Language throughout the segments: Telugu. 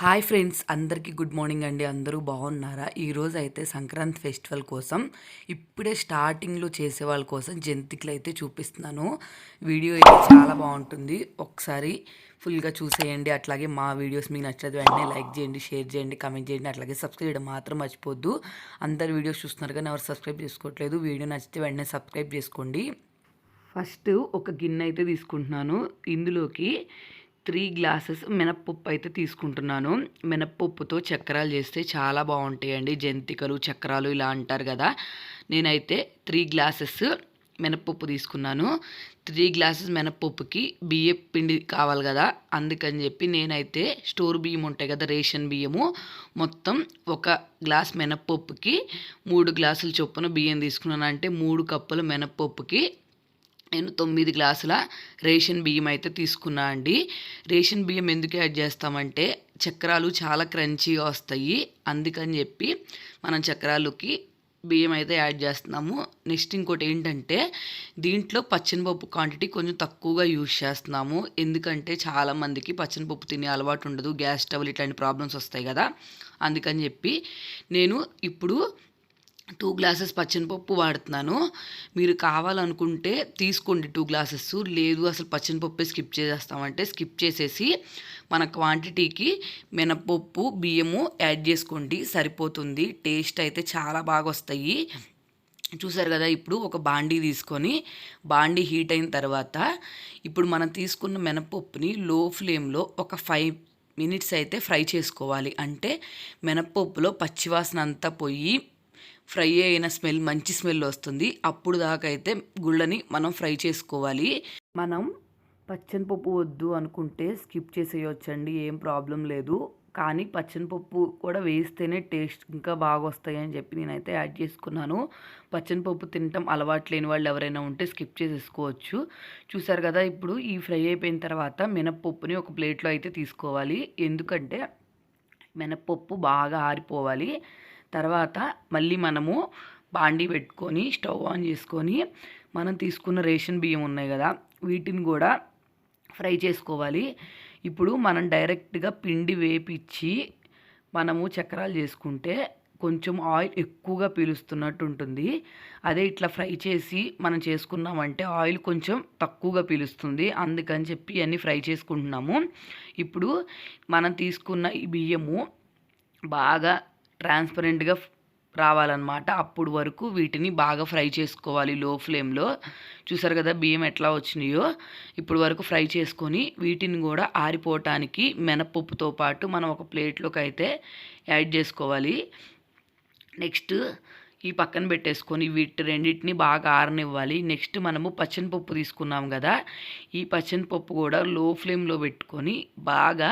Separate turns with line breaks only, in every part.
హాయ్ ఫ్రెండ్స్ అందరికీ గుడ్ మార్నింగ్ అండి. అందరూ బాగున్నారా? ఈరోజు అయితే సంక్రాంతి ఫెస్టివల్ కోసం ఇప్పుడే స్టార్టింగ్లో చేసే వాళ్ళ కోసం జంతికలు అయితే చూపిస్తున్నాను. వీడియో అయితే చాలా బాగుంటుంది. ఒకసారి ఫుల్గా చూసేయండి. అట్లాగే మా వీడియోస్ మీకు నచ్చదు వెంటనే లైక్ చేయండి షేర్ చేయండి కమెంట్ చేయండి. అట్లాగే సబ్స్క్రైబ్ చేయడం మాత్రం మర్చిపోద్దు. అందరు వీడియోస్ చూస్తున్నారు కానీ ఎవరు సబ్స్క్రైబ్ చేసుకోవట్లేదు. వీడియో నచ్చితే వెంటనే సబ్స్క్రైబ్ చేసుకోండి. ఫస్ట్ ఒక గిన్నె అయితే తీసుకుంటున్నాను. ఇందులోకి త్రీ గ్లాసెస్ మినప్పప్పు అయితే తీసుకుంటున్నాను. మినప్పప్పుతో చక్రాలు చేస్తే చాలా బాగుంటాయండి. జంతికలు చక్రాలు ఇలా అంటారు కదా. నేనైతే త్రీ గ్లాసెస్ మినప్పప్పు తీసుకున్నాను. త్రీ గ్లాసెస్ మినప్పప్పుకి బియ్యం పిండి కావాలి కదా. అందుకని చెప్పి నేనైతే స్టోర్ బియ్యం ఉంటాయి కదా రేషన్ బియ్యము. మొత్తం ఒక గ్లాస్ మినప్పప్పుకి మూడు గ్లాసుల చొప్పున బియ్యం తీసుకున్నాను. అంటే మూడు కప్పుల మినప్పప్పుకి నేను తొమ్మిది గ్లాసుల రేషన్ బియ్యం అయితే తీసుకున్నా అండి. రేషన్ బియ్యం ఎందుకు యాడ్ చేస్తామంటే చక్రాలు చాలా క్రంచీగా వస్తాయి. అందుకని చెప్పి మనం చక్రాలకి బియ్యం అయితే యాడ్ చేస్తున్నాము. నెక్స్ట్ ఇంకోటి ఏంటంటే దీంట్లో పచ్చనిపప్పు క్వాంటిటీ కొంచెం తక్కువగా యూజ్ చేస్తున్నాము. ఎందుకంటే చాలామందికి పచ్చనిపప్పు తినే అలవాటు ఉండదు. గ్యాస్ స్టవ్లు ఇట్లాంటి ప్రాబ్లమ్స్ వస్తాయి కదా. అందుకని చెప్పి నేను ఇప్పుడు టూ గ్లాసెస్ పచ్చనిపప్పు వాడుతున్నాను. మీరు కావాలనుకుంటే తీసుకోండి టూ గ్లాసెస్. లేదు అసలు పచ్చనిపప్పే స్కిప్ చేసేస్తామంటే స్కిప్ చేసేసి మన క్వాంటిటీకి మినపప్పు బియ్యము యాడ్ చేసుకోండి. సరిపోతుంది. టేస్ట్ అయితే చాలా బాగా వస్తాయి చూసారు కదా ఇప్పుడు ఒక బాండీ తీసుకొని బాండీ హీట్ అయిన తర్వాత ఇప్పుడు మనం తీసుకున్న మినపప్పుని లో ఫ్లేమ్లో ఒక ఫైవ్ మినిట్స్ అయితే ఫ్రై చేసుకోవాలి. అంటే మినపప్పులో పచ్చివాసన అంతా పోయి ఫ్రై అయిన స్మెల్ మంచి స్మెల్ వస్తుంది. అప్పుడు దాకా అయితే గుళ్ళని మనం ఫ్రై చేసుకోవాలి. మనం పచ్చనిపప్పు వద్దు అనుకుంటే స్కిప్ చేసేయొచ్చండి ఏం ప్రాబ్లం లేదు. కానీ పచ్చనిపప్పు కూడా వేస్తేనే టేస్ట్ ఇంకా బాగా వస్తాయి అని చెప్పి నేనైతే యాడ్ చేసుకున్నాను. పచ్చనిపప్పు తినటం అలవాటు లేని వాళ్ళు ఎవరైనా ఉంటే స్కిప్ చేసేసుకోవచ్చు. చూసారు కదా ఇప్పుడు ఈ ఫ్రై అయిపోయిన తర్వాత మినప్పప్పుని ఒక ప్లేట్లో అయితే తీసుకోవాలి. ఎందుకంటే మినప్పప్పు బాగా ఆరిపోవాలి. తర్వాత మళ్ళీ మనము బాండీ పెట్టుకొని స్టవ్ ఆన్ చేసుకొని మనం తీసుకున్న రేషన్ బియ్యం ఉన్నాయి కదా వీటిని కూడా ఫ్రై చేసుకోవాలి. ఇప్పుడు మనం డైరెక్ట్గా పిండి వేపిచ్చి మనము చక్రాలు చేసుకుంటే కొంచెం ఆయిల్ ఎక్కువగా పీలుస్తున్నట్టు ఉంటుంది. అదే ఇట్లా ఫ్రై చేసి మనం చేసుకున్నామంటే ఆయిల్ కొంచెం తక్కువగా పీలుస్తుంది. అందుకని చెప్పి అన్నీ ఫ్రై చేసుకుంటున్నాము. ఇప్పుడు మనం తీసుకున్న ఈ బియ్యము బాగా ట్రాన్స్పరెంట్గా రావాలన్నమాట. అప్పుడు వరకు వీటిని బాగా ఫ్రై చేసుకోవాలి లో ఫ్లేమ్లో. చూసారు కదా బియ్యం ఎట్లా వచ్చినాయో? ఇప్పుడు వరకు ఫ్రై చేసుకొని వీటిని కూడా ఆరిపోవటానికి మినపప్పుతో పాటు మనం ఒక ప్లేట్లోకి అయితే యాడ్ చేసుకోవాలి. నెక్స్ట్ ఈ పక్కన పెట్టేసుకొని వీటి రెండింటిని బాగా ఆరనివ్వాలి. నెక్స్ట్ మనము పచ్చనిపప్పు తీసుకున్నాం కదా? ఈ పచ్చనిపప్పు కూడా లో ఫ్లేమ్లో పెట్టుకొని బాగా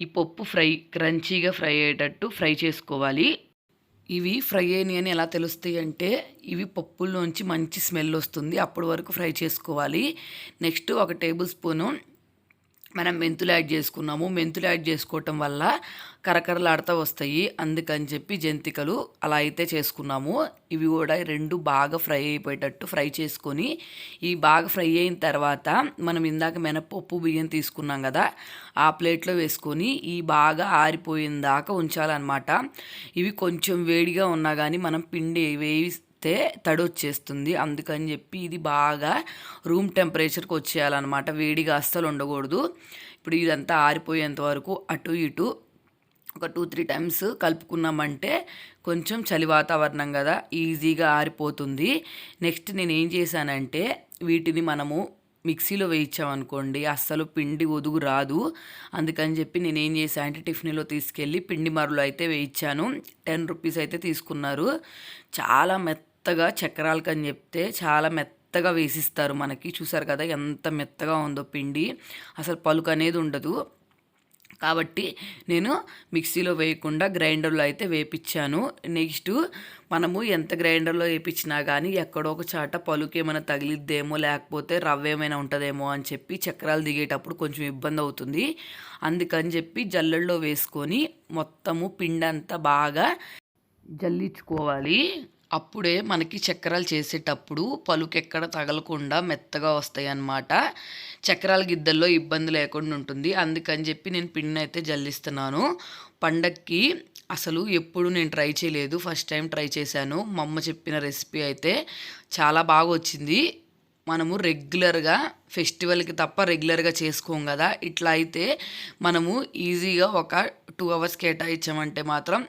ఈ పప్పు ఫ్రై క్రంచీగా ఫ్రై అయ్యేటట్టు ఫ్రై చేసుకోవాలి. ఇవి ఫ్రై అయినాయి అని ఎలా తెలుస్తాయి అంటే ఇవి పప్పుల్లోంచి మంచి స్మెల్ వస్తుంది అప్పటి వరకు ఫ్రై చేసుకోవాలి. నెక్స్ట్ ఒక టేబుల్ స్పూను మనం మెంతులు యాడ్ చేసుకున్నాము. మెంతులు యాడ్ చేసుకోవటం వల్ల కరకరలాడుతూ వస్తాయి. అందుకని చెప్పి జంతికలు అలా అయితే చేసుకున్నాము. ఇవి కూడా రెండు బాగా ఫ్రై అయిపోయేటట్టు ఫ్రై చేసుకొని ఈ బాగా ఫ్రై అయిన తర్వాత మనం ఇందాక మినపప్పు బియ్యం తీసుకున్నాం కదా ఆ ప్లేట్లో వేసుకొని ఈ బాగా ఆరిపోయిన దాకా ఉంచాలన్నమాట. ఇవి కొంచెం వేడిగా ఉన్నా కానీ మనం పిండి వేయి తే తడొచ్చేస్తుంది. అందుకని చెప్పి ఇది బాగా రూమ్ టెంపరేచర్కి వచ్చేయాలన్నమాట. వేడిగా అస్సలు ఉండకూడదు ఇప్పుడు ఇదంతా ఆరిపోయేంత వరకు అటు ఇటు ఒక టూ త్రీ టైమ్స్ కలుపుకున్నామంటే కొంచెం చలి వాతావరణం కదా ఈజీగా ఆరిపోతుంది. నెక్స్ట్ నేను ఏం చేశానంటే వీటిని మనము మిక్సీలో వేయించామనుకోండి అస్సలు పిండి ఒదుగు రాదు. అందుకని చెప్పి నేను ఏం చేశాను అంటే టిఫిన్లో తీసుకెళ్ళి పిండి మరలు అయితే వేయించాను. టెన్ రూపీస్ అయితే తీసుకున్నారు. చాలా మెత్త మెత్తగా చక్రాలకు అని చెప్తే చాలా మెత్తగా వేసిస్తారు మనకి. చూసారు కదా ఎంత మెత్తగా ఉందో పిండి. అసలు పలుకు అనేది ఉండదు. కాబట్టి నేను మిక్సీలో వేయకుండా గ్రైండర్లో అయితే వేపించాను నెక్స్ట్ మనము ఎంత గ్రైండర్లో వేయించినా కానీ ఎక్కడో ఒక చాట పలుకు ఏమైనా తగిలిద్దేమో లేకపోతే రవ్వ ఏమైనా ఉంటుందేమో అని చెప్పి చక్రాలు దిగేటప్పుడు కొంచెం ఇబ్బంది అవుతుంది. అందుకని చెప్పి జల్లెల్లో వేసుకొని మొత్తము పిండంతా బాగా జల్లించుకోవాలి అప్పుడే మనకి చక్రాలు చేసేటప్పుడు పలుకెక్కడ తగలకుండా మెత్తగా వస్తాయి అన్నమాట చక్రాల గిద్దల్లో ఇబ్బంది లేకుండా ఉంటుంది. అందుకని చెప్పి నేను పిండిని అయితే జల్లిస్తున్నాను. పండక్కి అసలు ఎప్పుడు నేను ట్రై చేయలేదు. ఫస్ట్ టైం ట్రై చేశాను. మా అమ్మ చెప్పిన రెసిపీ అయితే చాలా బాగా వచ్చింది. మనము రెగ్యులర్గా ఫెస్టివల్కి తప్ప రెగ్యులర్గా చేసుకోం కదా. ఇట్లా అయితే మనము ఈజీగా ఒక టూ అవర్స్ కేటాయించామంటే మాత్రం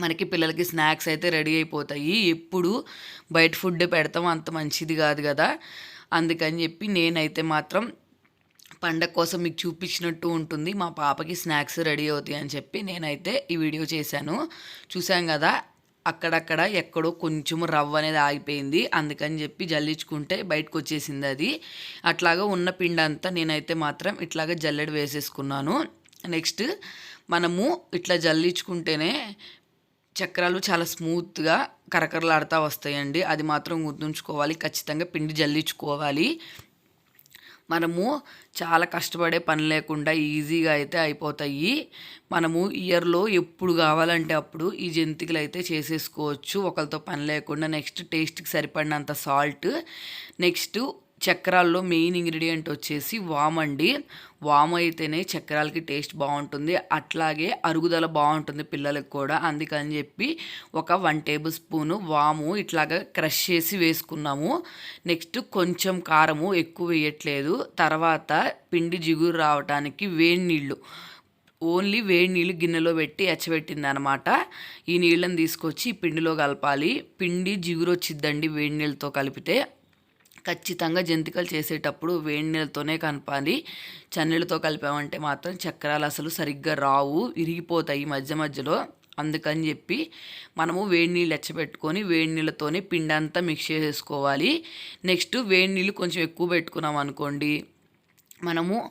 మనకి పిల్లలకి స్నాక్స్ అయితే రెడీ అయిపోతాయి. ఎప్పుడు బయట ఫుడ్ పెడతాం అంత మంచిది కాదు కదా. అందుకని చెప్పి నేనైతే మాత్రం పండగ కోసం మీకు చూపించినట్టు ఉంటుంది. మా పాపకి స్నాక్స్ రెడీ అవుతాయి అని చెప్పి నేనైతే ఈ వీడియో చేశాను. చూసాం కదా అక్కడక్కడ ఎక్కడో కొంచెం రవ్వ అనేది ఆగిపోయింది. అందుకని చెప్పి జల్లించుకుంటే బయటకు వచ్చేసింది అది. అట్లాగా ఉన్న పిండి అంతా నేనైతే మాత్రం ఇట్లాగా జల్లెడ వేసేసుకున్నాను. నెక్స్ట్ మనము ఇట్లా జల్లించుకుంటేనే చక్రాలు చాలా స్మూత్గా కరకరలాడుతూ వస్తాయండి. అది మాత్రం గుర్తుంచుకోవాలి. ఖచ్చితంగా పిండి జల్లించుకోవాలి. మనము చాలా కష్టపడే పని లేకుండా ఈజీగా అయితే అయిపోతాయి. మనము ఇయర్లో ఎప్పుడు కావాలంటే అప్పుడు ఈ జంతికలు అయితే చేసేసుకోవచ్చు. ఒకరితో పని లేకుండా నెక్స్ట్ టేస్ట్కి సరిపడినంత సాల్ట్. నెక్స్ట్ చక్రాల్లో మెయిన్ ఇంగ్రీడియంట్ వచ్చేసి వామ్ అండి. వామ్ అయితేనే చక్రాలకి టేస్ట్ బాగుంటుంది. అట్లాగే అరుగుదల బాగుంటుంది పిల్లలకు కూడా. అందుకని చెప్పి ఒక వన్ టేబుల్ స్పూను వాము ఇట్లాగా క్రష్ చేసి వేసుకున్నాము. నెక్స్ట్ కొంచెం కారము ఎక్కువ వేయట్లేదు. తర్వాత పిండి జిగురు రావడానికి వేడి నీళ్ళు. ఓన్లీ వేడి నీళ్ళు గిన్నెలో పెట్టి ఎచ్చబెట్టింది అనమాట ఈ నీళ్ళని తీసుకొచ్చి పిండిలో కలపాలి. పిండి జిగురు వచ్చిద్దండి వేడి నీళ్ళతో కలిపితే. ఖచ్చితంగా జంతికలు చేసేటప్పుడు వేడి నీళ్ళతోనే కలపాలి. చన్నీళ్ళతో కలిపామంటే మాత్రం చక్రాలు అసలు సరిగ్గా రావు ఇరిగిపోతాయి మధ్య మధ్యలో. అందుకని చెప్పి మనము వేడి నీళ్ళు ఎచ్చబెట్టుకొని వేడి నీళ్ళతోనే పిండి అంతా మిక్స్ చేసేసుకోవాలి. నెక్స్ట్ వేడి నీళ్ళు కొంచెం ఎక్కువ పెట్టుకున్నాం అనుకోండి మనము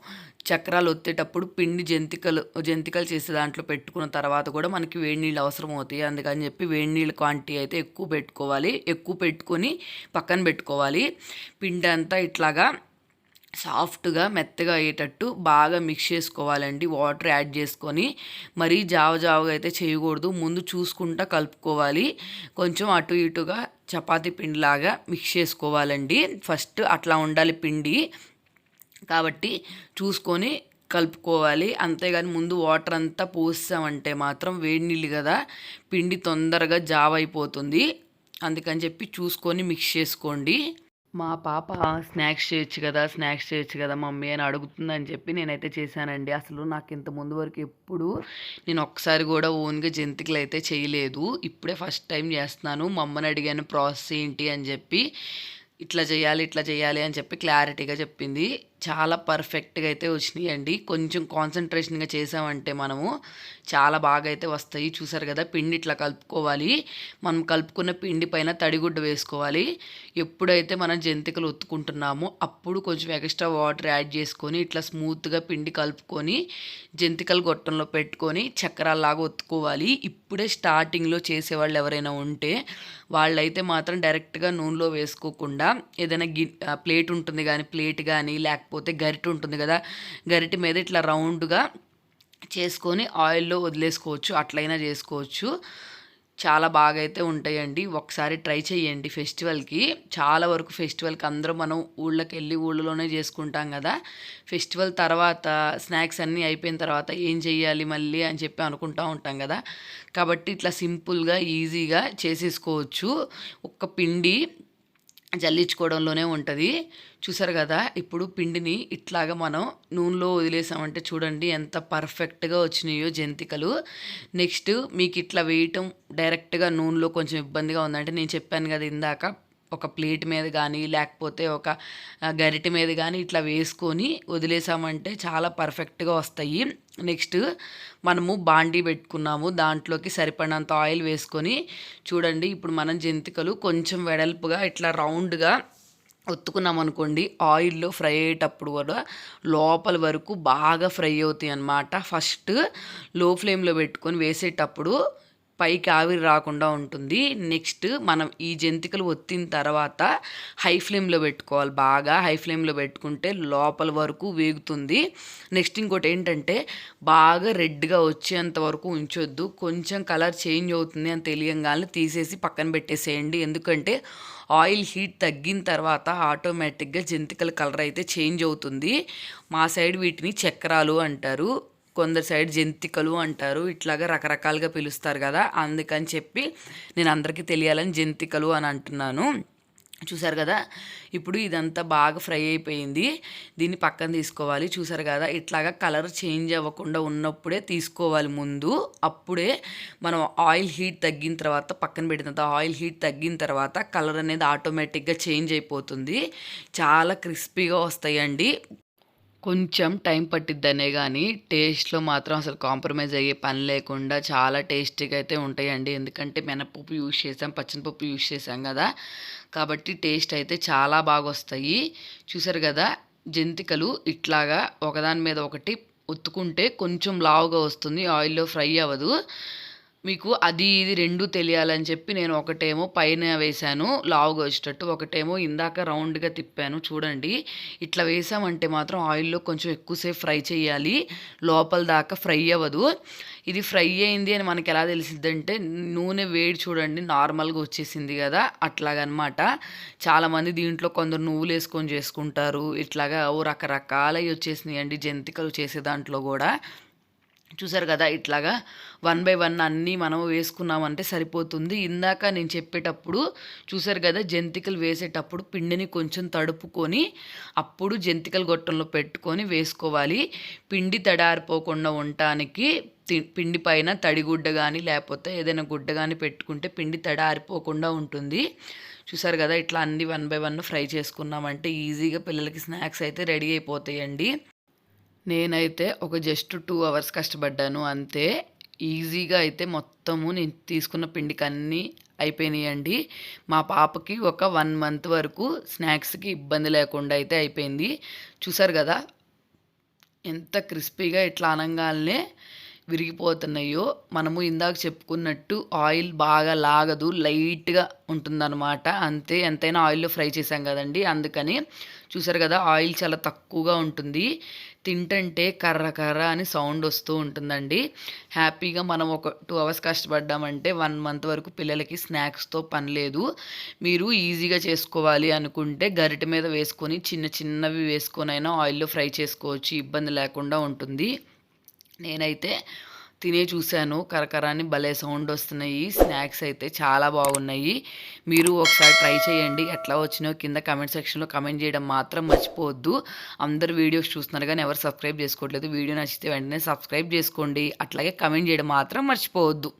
చక్రాలు ఒత్తేటప్పుడు పిండి జంతికలు జంతికలు చేసే దాంట్లో పెట్టుకున్న తర్వాత కూడా మనకి వేడి నీళ్ళు అవసరం అవుతాయి. అందుకని చెప్పి వేడి నీళ్ళ క్వాంటిటీ అయితే ఎక్కువ పెట్టుకోవాలి. ఎక్కువ పెట్టుకొని పక్కన పెట్టుకోవాలి. పిండి అంతా ఇట్లాగా సాఫ్ట్గా మెత్తగా అయ్యేటట్టు బాగా మిక్స్ చేసుకోవాలండి. వాటర్ యాడ్ చేసుకొని మరీ జావ జావగా అయితే చేయకూడదు. ముందు చూసుకుంటా కలుపుకోవాలి. కొంచెం అటు ఇటుగా చపాతీ పిండిలాగా మిక్స్ చేసుకోవాలండి. ఫస్ట్ అట్లా ఉండాలి పిండి. కాబట్టి చూసుకొని కలుపుకోవాలి. అంతేగాని ముందు వాటర్ అంతా పోసామంటే మాత్రం వేడి నీళ్ళు కదా పిండి తొందరగా జావ్ అయిపోతుంది. అందుకని చెప్పి చూసుకొని మిక్స్ చేసుకోండి. మా పాప స్నాక్స్ చేయొచ్చు కదా స్నాక్స్ చేయొచ్చు కదా మమ్మీ అని అడుగుతుందని చెప్పి నేనైతే చేశానండి. అసలు నాకు ఇంత ముందు వరకు ఎప్పుడు నేను ఒక్కసారి కూడా ఓన్గా జంతికలు అయితే చేయలేదు. ఇప్పుడే ఫస్ట్ టైం చేస్తున్నాను. మా అమ్మని అడిగాను ప్రాసెస్ ఏంటి? అని చెప్పి ఇట్లా చేయాలి ఇట్లా చేయాలి అని చెప్పి క్లారిటీగా చెప్పింది. చాలా పర్ఫెక్ట్గా అయితే వచ్చినాయి అండి కొంచెం కాన్సన్ట్రేషన్గా చేసామంటే మనము చాలా బాగా అయితే వస్తాయి. చూసారు కదా పిండి ఇట్లా కలుపుకోవాలి. మనం కలుపుకున్న పిండి పైన తడిగుడ్డ వేసుకోవాలి. ఎప్పుడైతే మనం జంతికలు ఒత్తుకుంటున్నామో అప్పుడు కొంచెం ఎక్స్ట్రా వాటర్ యాడ్ చేసుకొని ఇట్లా స్మూత్గా పిండి కలుపుకొని జంతికలు గొట్టంలో పెట్టుకొని చక్రాల్లాగా ఒత్తుకోవాలి. ఇప్పుడే స్టార్టింగ్లో చేసేవాళ్ళు ఎవరైనా ఉంటే వాళ్ళైతే మాత్రం డైరెక్ట్గా నూనెలో వేసుకోకుండా ఏదైనా గి ప్లేట్ ఉంటుంది కానీ ప్లేట్ కానీ లేకపోతే లేకపోతే గరిటె ఉంటుంది కదా గరిటె మీద ఇట్లా రౌండ్గా చేసుకొని ఆయిల్లో వదిలేసుకోవచ్చు అట్లయినా చేసుకోవచ్చు. చాలా బాగా అయితే ఉంటాయండి. ఒకసారి ట్రై చేయండి ఫెస్టివల్కి. చాలా వరకు ఫెస్టివల్కి అందరూ మనం ఊళ్ళకి వెళ్ళి ఊళ్ళోనే చేసుకుంటాం కదా. ఫెస్టివల్ తర్వాత స్నాక్స్ అన్నీ అయిపోయిన తర్వాత ఏం చేయాలి మళ్ళీ అని చెప్పి అనుకుంటూ ఉంటాం కదా. కాబట్టి ఇట్లా సింపుల్గా ఈజీగా చేసేసుకోవచ్చు. ఒక్క పిండి జల్లించుకోవడంలోనే ఉంటుంది. చూసారు కదా ఇప్పుడు పిండిని ఇట్లాగా మనం నూనెలో వదిలేసామంటే చూడండి ఎంత పర్ఫెక్ట్గా వచ్చినాయో జంతికలు. నెక్స్ట్ మీకు ఇట్లా వేయటం డైరెక్ట్గా నూనెలో కొంచెం ఇబ్బందిగా ఉందంటే నేను చెప్పాను కదా ఇందాక ఒక ప్లేట్ మీద కానీ లేకపోతే ఒక గరిటె మీద కానీ ఇట్లా వేసుకొని వదిలేసామంటే చాలా పర్ఫెక్ట్గా వస్తాయి. నెక్స్ట్ మనము బాండీ పెట్టుకున్నాము. దాంట్లోకి సరిపడినంత ఆయిల్ వేసుకొని చూడండి ఇప్పుడు మనం జంతికలు కొంచెం వెడల్పుగా ఇట్లా రౌండ్గా ఒత్తుకున్నాం అనుకోండి ఆయిల్లో ఫ్రై అయ్యేటప్పుడు కూడా లోపల వరకు బాగా ఫ్రై అవుతాయి అన్నమాట. ఫస్ట్లో ఫ్లేమ్లో పెట్టుకొని వేసేటప్పుడు పైకి ఆవిరి రాకుండా ఉంటుంది. నెక్స్ట్ మనం ఈ జంతికలు ఒత్తిన తర్వాత హై ఫ్లేమ్లో పెట్టుకోవాలి. బాగా హై ఫ్లేమ్లో పెట్టుకుంటే లోపల వరకు వేగుతుంది. నెక్స్ట్ ఇంకోటి ఏంటంటే బాగా రెడ్గా వచ్చేంత వరకు ఉంచొద్దు. కొంచెం కలర్ చేంజ్ అవుతుంది అని తెలియంగానే తీసేసి పక్కన పెట్టేసేయండి. ఎందుకంటే ఆయిల్ హీట్ తగ్గిన తర్వాత ఆటోమేటిక్గా జంతికల కలర్ అయితే చేంజ్ అవుతుంది. మా సైడ్ వీటిని చక్రాలు అంటారు. కొందరు సైడ్ జంతికలు అంటారు. ఇట్లాగా రకరకాలుగా పిలుస్తారు కదా. అందుకని చెప్పి నేను అందరికీ తెలియాలని జంతికలు అని అంటున్నాను. చూసారు కదా? ఇప్పుడు ఇదంతా బాగా ఫ్రై అయిపోయింది. దీన్ని పక్కన తీసుకోవాలి. చూసారు కదా? ఇట్లాగా కలర్ చేంజ్ అవ్వకుండా ఉన్నప్పుడే తీసుకోవాలి ముందు. అప్పుడే మనం ఆయిల్ హీట్ తగ్గిన తర్వాత పక్కన పెట్టిన తర్వాత ఆయిల్ హీట్ తగ్గిన తర్వాత కలర్ అనేది ఆటోమేటిక్గా చేంజ్ అయిపోతుంది. చాలా క్రిస్పీగా వస్తాయండి. కొంచెం టైం పట్టిద్దనే కానీ టేస్ట్లో మాత్రం అసలు కాంప్రమైజ్ అయ్యే పని లేకుండా చాలా టేస్టీగా అయితే ఉంటాయండి. ఎందుకంటే మినపప్పు యూజ్ చేసాం పచ్చనిపప్పు యూజ్ చేసాం కదా కాబట్టి టేస్ట్ అయితే చాలా బాగా వస్తాయి చూసారు కదా జంతికలు ఇట్లాగా ఒకదాని మీద ఒకటి ఒత్తుకుంటే కొంచెం లావుగా వస్తుంది ఆయిల్లో ఫ్రై అవ్వదు. మీకు అది ఇది రెండు తెలియాలని చెప్పి నేను ఒకటేమో పైన వేశాను లావుగా వచ్చేటట్టు ఒకటేమో ఇందాక రౌండ్గా తిప్పాను. చూడండి ఇట్లా వేసామంటే మాత్రం ఆయిల్లో కొంచెం ఎక్కువసేపు ఫ్రై చేయాలి. లోపల దాకా ఫ్రై అవ్వదు. ఇది ఫ్రై అయింది అని మనకి ఎలా తెలిసిందంటే నూనె వేడి చూడండి నార్మల్గా వచ్చేసింది కదా అట్లాగనమాట. చాలామంది దీంట్లో కొందరు నువ్వులు వేసుకొని చేసుకుంటారు. ఇట్లాగా ఓ రకరకాలవి వచ్చేసినాయి అండి జంతికలు చేసే దాంట్లో కూడా. చూసారు కదా ఇట్లాగా? వన్ బై వన్ అన్నీ మనం వేసుకున్నామంటే సరిపోతుంది. ఇందాక నేను చెప్పేటప్పుడు చూసారు కదా జంతికలు వేసేటప్పుడు పిండిని కొంచెం తడుపుకొని అప్పుడు జంతికలు గొట్టంలో పెట్టుకొని వేసుకోవాలి. పిండి తడారిపోకుండా ఉండటానికి పిండి పైన తడిగుడ్డ కానీ లేకపోతే ఏదైనా గుడ్డ కానీ పెట్టుకుంటే పిండి తడారిపోకుండా ఉంటుంది. చూసారు కదా ఇట్లా అన్ని వన్ బై వన్ ఫ్రై చేసుకున్నామంటే ఈజీగా పిల్లలకి స్నాక్స్ అయితే రెడీ అయిపోతాయండి. నేనైతే ఒక జస్ట్ టూ అవర్స్ కష్టపడ్డాను అంతే. ఈజీగా అయితే మొత్తము నేను తీసుకున్న పిండికి అన్నీ అయిపోయినాయండి. మా పాపకి ఒక వన్ మంత్ వరకు స్నాక్స్కి ఇబ్బంది లేకుండా అయితే అయిపోయింది. చూసారు కదా ఎంత క్రిస్పీగా ఇట్లా అనంగానే విరిగిపోతున్నాయో. మనము ఇందాక చెప్పుకున్నట్టు ఆయిల్ బాగా లాగదు లైట్గా ఉంటుందన్నమాట. అంతే ఎంతైనా ఆయిల్లో ఫ్రై చేసాం కదండి అందుకని చూసారు కదా ఆయిల్ చాలా తక్కువగా ఉంటుంది. తింటంటే కర్ర కర్ర అని సౌండ్ వస్తూ ఉంటుందండి. హ్యాపీగా మనం ఒక టూ అవర్స్ కష్టపడ్డామంటే వన్ మంత్ వరకు పిల్లలకి స్నాక్స్తో పని లేదు. మీరు ఈజీగా చేసుకోవాలి అనుకుంటే గరిటె మీద వేసుకొని చిన్న చిన్నవి వేసుకొని అయినా ఆయిల్లో ఫ్రై చేసుకోవచ్చు ఇబ్బంది లేకుండా ఉంటుంది. నేనైతే తినే చూశాను. కరకరాన్ని భలే సౌండ్ వస్తున్నాయి. స్నాక్స్ అయితే చాలా బాగున్నాయి. మీరు ఒకసారి ట్రై చేయండి. ఎట్లా వచ్చినో కింద కమెంట్ సెక్షన్లో కమెంట్ చేయడం మాత్రం మర్చిపోవద్దు. అందరు వీడియోస్ చూస్తున్నారు కానీ ఎవరు సబ్స్క్రైబ్ చేసుకోవట్లేదు. వీడియో నచ్చితే వెంటనే సబ్స్క్రైబ్ చేసుకోండి. అట్లాగే కమెంట్ చేయడం మాత్రం మర్చిపోవద్దు.